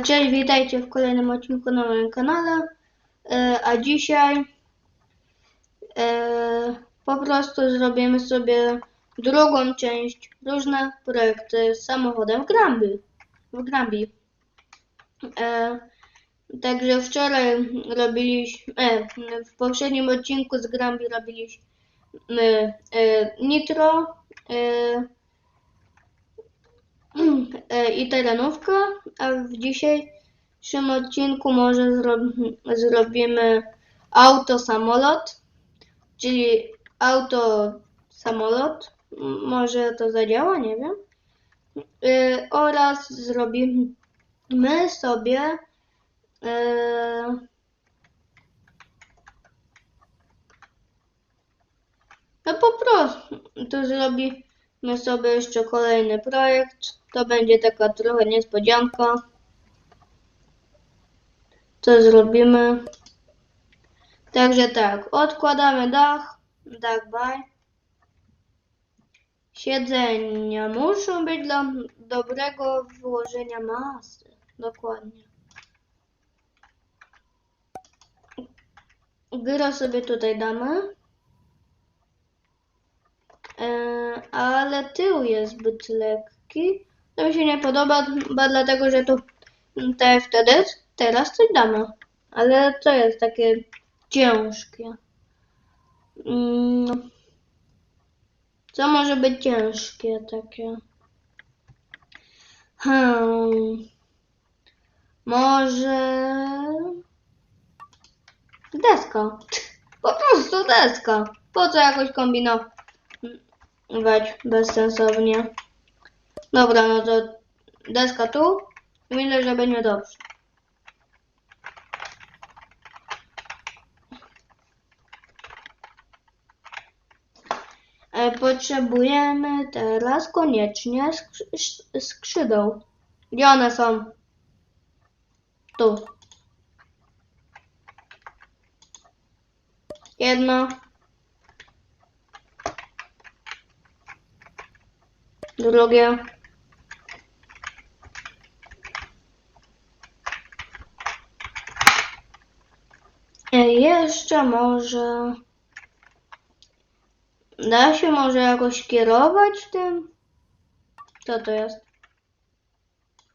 Cześć, witajcie w kolejnym odcinku na moim kanale. E, A dzisiaj e, po prostu zrobimy sobie drugą część, różne projekty z samochodem Grambi. W Grambi. E, Także wczoraj robiliśmy, w poprzednim odcinku z Grambi robiliśmy Nitro, i terenówka, a w dzisiejszym odcinku może zro zrobimy auto samolot, czyli auto samolot, może to zadziała, nie wiem, y, oraz zrobimy sobie y, no po prostu to zrobimy sobie jeszcze kolejny projekt. To będzie taka trochę niespodzianka. Co zrobimy? Także tak, odkładamy dach, dach baj. Siedzenia muszą być dla dobrego wyłożenia masy. Dokładnie. Gro sobie tutaj damy. E, ale tył jest zbyt lekki. To mi się nie podoba, chyba dlatego, że tu te wtedy, teraz coś damy. Ale to jest takie ciężkie. Mm, Co może być ciężkie takie? Hmm. Może deska. Po prostu deska. Po co jakoś kombinować bezsensownie? Dobra, no to deska tu. Myślę, że będzie dobrze. E, Potrzebujemy teraz koniecznie skrzydeł. Gdzie one są? Tu. Jedno. Drugie. E, Jeszcze może. Da się może jakoś kierować tym? Co to jest?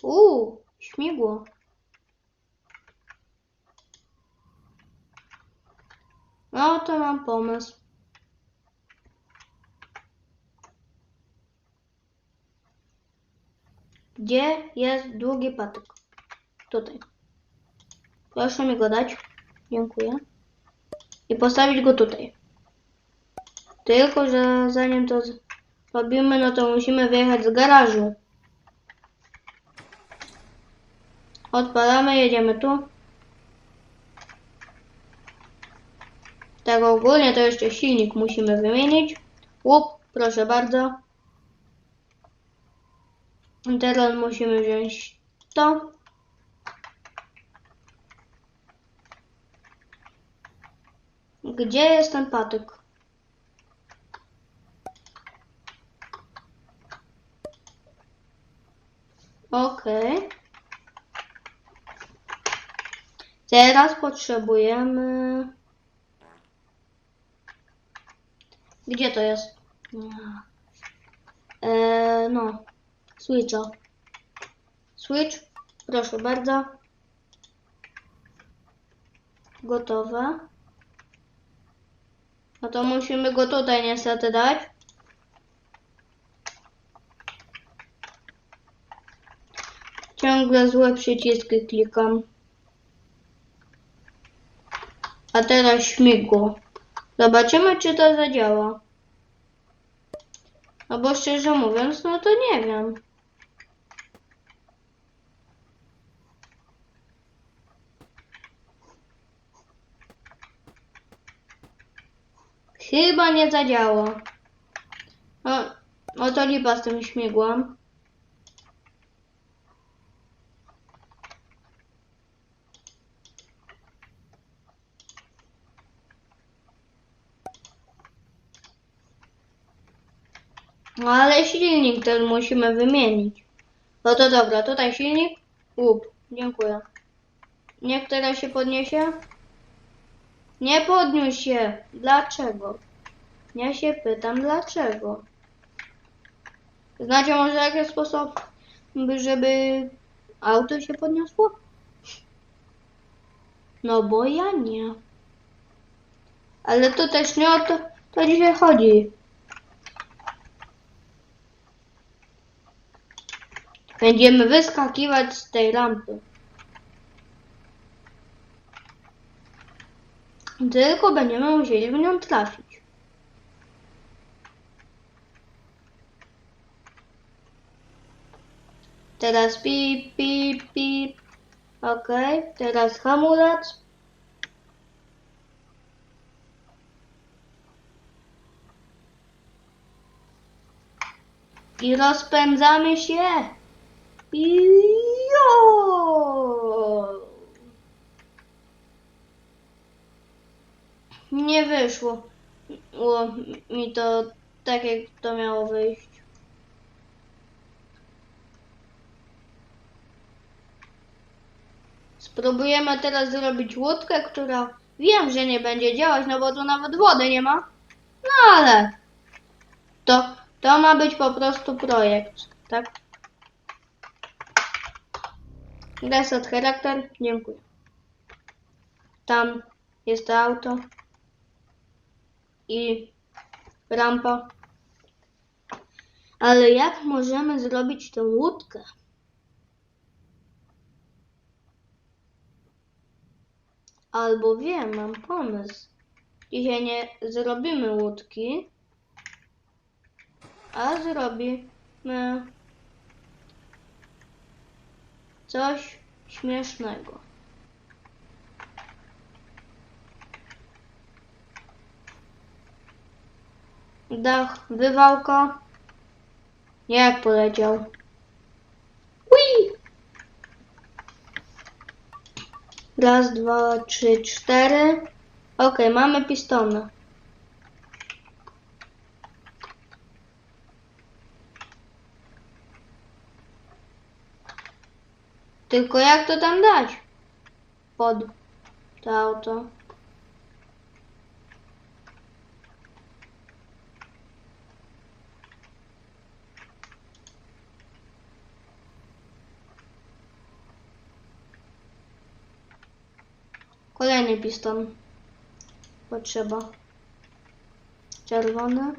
Uuu, śmigło. No to mam pomysł. Gdzie jest długi patyk? Tutaj. Proszę mi go dać. Dziękuję. I postawić go tutaj. Tylko, że zanim to zrobimy, no to musimy wyjechać z garażu. Odpalamy, jedziemy tu. Tak ogólnie to jeszcze silnik musimy wymienić. Łup, proszę bardzo. Teraz musimy wziąć to. Gdzie jest ten patyk? Okej. Teraz potrzebujemy. Gdzie to jest? Eee, no. Switcha. Switch. Proszę bardzo. Gotowe. No to musimy go tutaj niestety dać. Ciągle złe przyciski klikam. A teraz śmigło. Zobaczymy, czy to zadziała. No bo szczerze mówiąc, no to nie wiem. Chyba nie zadziała. No, no to lipa z tym śmigłem. No ale silnik ten musimy wymienić. No to dobra, tutaj silnik. Łup. Dziękuję. Niech teraz się podniesie. Nie podniósł się. Dlaczego? Ja się pytam, dlaczego? Znacie może jakiś sposób, by- żeby auto się podniosło? No bo ja nie. Ale to też nie o to, to dzisiaj chodzi. Będziemy wyskakiwać z tej rampy. Tylko będziemy musieli w nią trafić. Teraz pip, pip, pip. Ok, teraz hamulec. I rozpędzamy się. I Nie wyszło. Było mi to tak, jak to miało wyjść. Spróbujemy teraz zrobić łódkę, która wiem, że nie będzie działać, no bo tu nawet wody nie ma. No ale to, to ma być po prostu projekt, tak? Reset charakter, dziękuję. Tam jest to auto i rampa. Ale jak możemy zrobić tę łódkę? Albo wiem, mam pomysł. Dzisiaj nie zrobimy łódki, a zrobimy coś śmiesznego. Dach, wywałka. Jak poleciał? Ui! Raz, dwa, trzy, cztery. Okej, mamy pistony. Tylko jak to tam dać? Pod to auto. Kolejny piston. Potrzeba. Czerwony.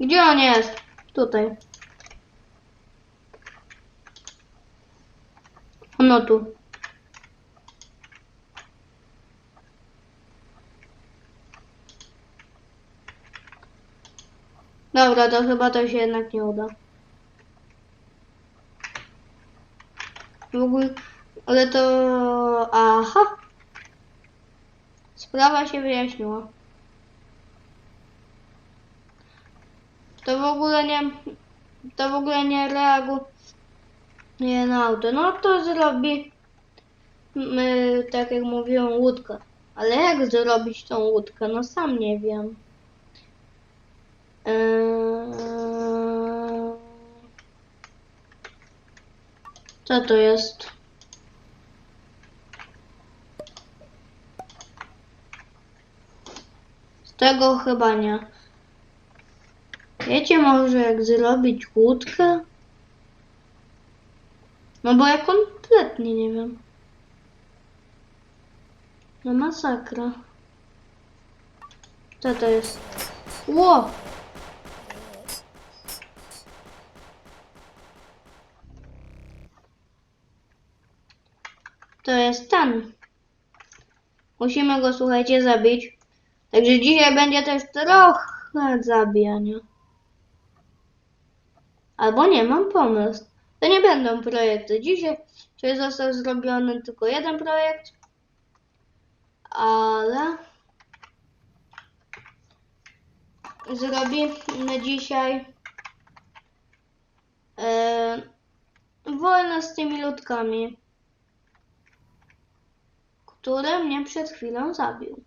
Gdzie on jest? Tutaj. No tu. Dobra, to chyba to się jednak nie uda. W ogóle, ale to... Aha! Sprawa się wyjaśniła. To w ogóle nie... To w ogóle nie reaguje na auto. No to zrobi... My, tak jak mówiłem, łódkę. Ale jak zrobić tą łódkę? No sam nie wiem. Eee, Co to jest? Z tego chyba nie. Wiecie może jak zrobić łódkę? No bo ja kompletnie nie wiem. No masakra. Co to jest? Ło! To jest ten. Musimy go, słuchajcie, zabić. Także dzisiaj będzie też trochę zabijania. Albo nie, mam pomysł. To nie będą projekty. Dzisiaj dzisiaj został zrobiony tylko jeden projekt. Ale zrobimy dzisiaj wojnę z tymi ludkami który mnie przed chwilą zabił.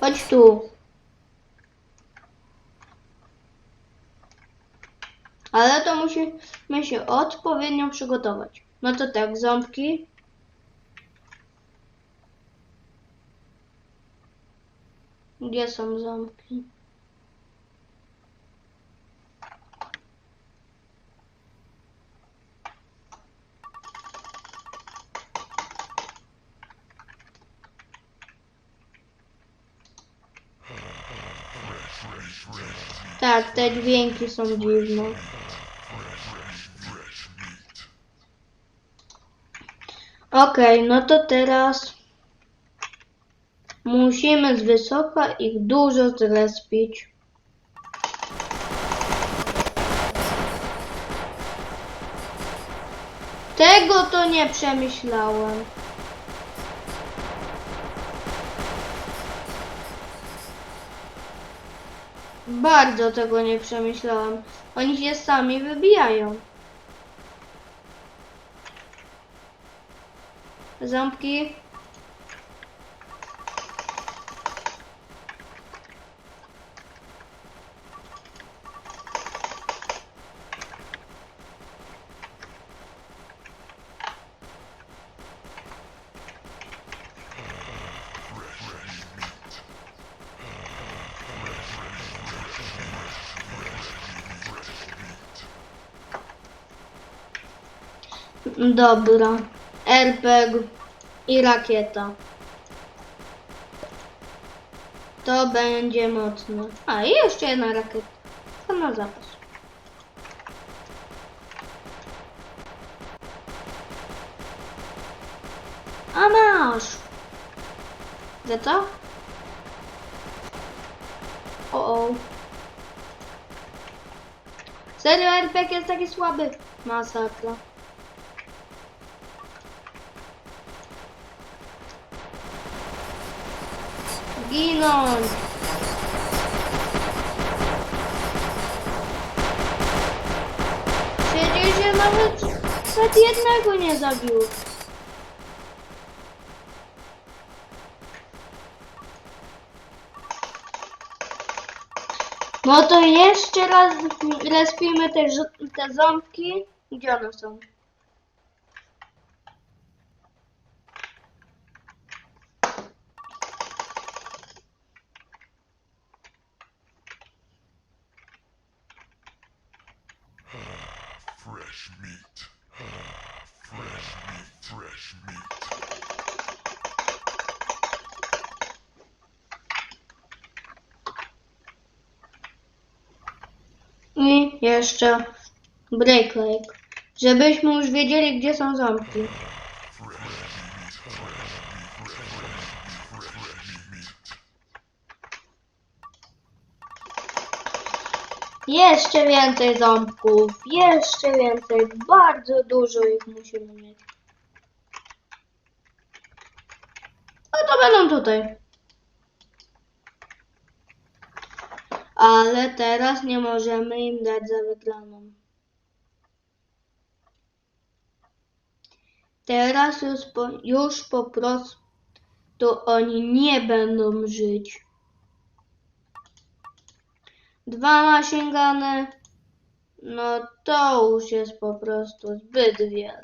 Chodź tu. Ale to musimy się odpowiednio przygotować. No to tak, ząbki. Gdzie są ząbki? Tak, te dźwięki są dziwne. Okej, no to teraz musimy z wysoka ich dużo zrespić. Tego to nie przemyślałem. Bardzo tego nie przemyślałam. Oni się sami wybijają. Ząbki. Dobra. RPG i rakieta. To będzie mocne. A, i jeszcze jedna rakieta. To na zapas. A masz! Za co? O, o. Serio, RPG jest taki słaby. Masakra. Ginąć! Przecież się nawet, jednego nie zabił. No to jeszcze raz respimy te, te ząbki. Gdzie one są? Fresh meat. Fresh meat. Fresh meat. I jeszcze Breaklake. Żebyśmy już wiedzieli, gdzie są ząbki. Jeszcze więcej ząbków, jeszcze więcej, bardzo dużo ich musimy mieć. No to będą tutaj. Ale teraz nie możemy im dać za wygraną. Teraz już po, już po prostu oni nie będą żyć. Dwa masięgane, no to już jest po prostu zbyt wiele.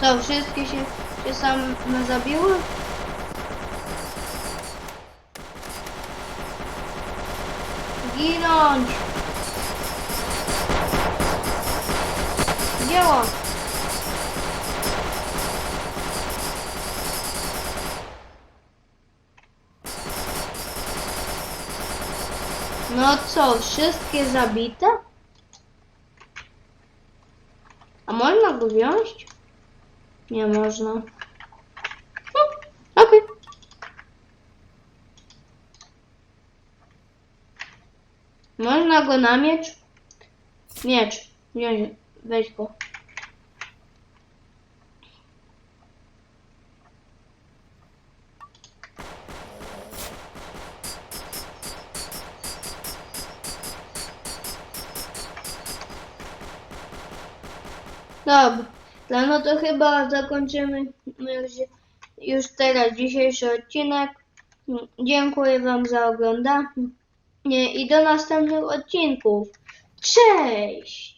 Co, wszystkie się, się same zabiły? Ginąć! Dzieło! No co, wszystkie zabite? A można go wziąć? Nie można. No, Okej. Można go na miecz? Miecz. Wziąć, weź go. Dobra, no to chyba zakończymy już, już teraz dzisiejszy odcinek. Dziękuję Wam za oglądanie i do następnych odcinków. Cześć!